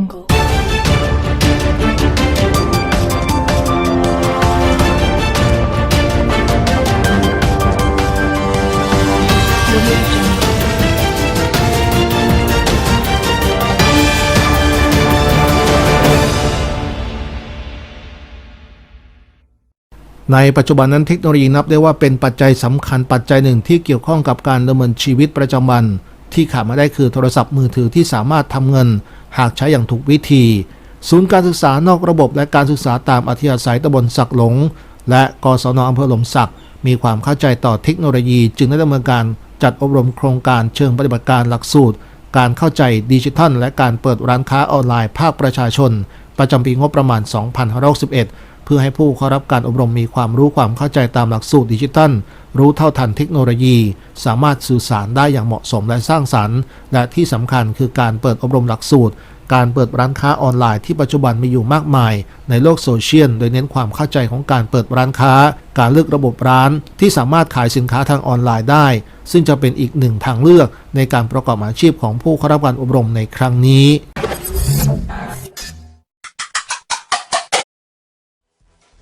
jungle. Jungle. ในปัจจุบันนั้นเทคโนโลยีนับได้ว่าเป็นปัจจัยสำคัญปัจจัยหนึ่งที่เกี่ยวข้องกับการดำเนินชีวิตประจำวัน ที่ขาดไม่ได้คือโทรศัพท์มือถือที่สามารถทำเงิน หากใช้อย่างถูกวิธี ศูนย์การศึกษานอกระบบและการศึกษาตามอัธยาศัยตำบลสักหลง และกศนอำเภอหลมสัก มีความเข้าใจต่อเทคโนโลยีจึงได้ดำเนินการจัดอบรมโครงการเชิงปฏิบัติการหลักสูตร การเข้าใจดิจิทัล และการเปิดร้านค้าออนไลน์ภาคประชาชน ประจำปีงบประมาณ 2561 เพื่อให้ผู้เข้ารับการอบรมมีความรู้ความเข้าใจตามหลักสูตรดิจิทัล รู้เท่าทันเทคโนโลยี สามารถสื่อสารได้อย่างเหมาะสมและสร้างสรรค์ และที่สำคัญคือการเปิดอบรมหลักสูตร การเปิดร้านค้าออนไลน์ที่ปัจจุบันมีอยู่มากมาย ในโลกโซเชียลโดยเน้นความเข้าใจของการเปิดร้านค้า การเลือกระบบร้าน ที่สามารถขายสินค้าทางออนไลน์ได้ ซึ่งจะเป็นอีกหนึ่งทางเลือกในการประกอบอาชีพของผู้เข้ารับการอบรมในครั้งนี้